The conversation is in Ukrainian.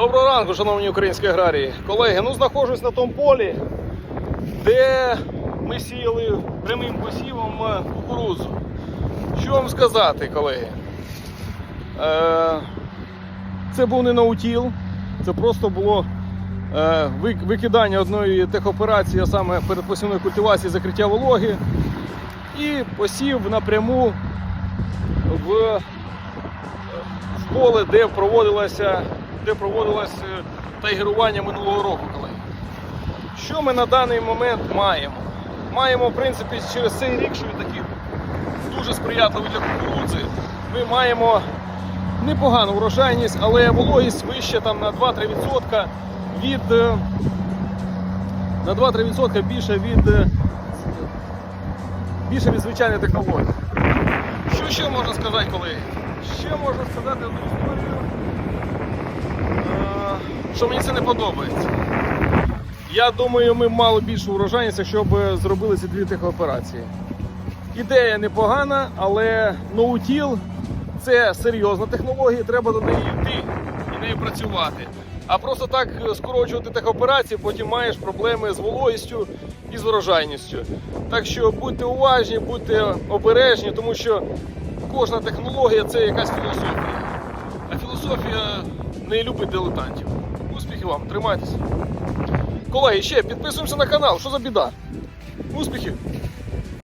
Доброго ранку, шановні українські аграрії. Колеги, ну знаходжусь на тому полі, де ми сіяли прямим посівом кукурудзу. Що вам сказати, колеги? Е, це був не наутіл, це просто було е, викидання одної техоперації, а саме передпосівної культивації закриття вологи, і посів напряму в поле, де проводилося, де проводилось е, тайгерування минулого року, колеги. Що ми на даний момент маємо? Маємо, в принципі, через цей рік, що він такий дуже сприятливий для кукурудзи, ми маємо непогану врожайність, але вологість вища там на 2-3% від е, на 2-3% більше від е, більше від звичайної технології. Що ще можна сказати, колеги? Ще можна сказати одну історію, що мені це не подобається. Я думаю, ми мали більшу урожайність, якщо б зробили ці дві техоперації. Ідея непогана, але ноутіл це серйозна технологія, треба до неї йти і нею працювати. А просто так скорочувати техоперації, потім маєш проблеми з вологістю і з врожайністю. Так що будьте уважні, будьте обережні, тому що кожна технологія це якась філософія. А філософія не любить дилетантів. Успіхів вам, тримайтеся. Колеги, ще підписуємося на канал, що за біда? Успіхів!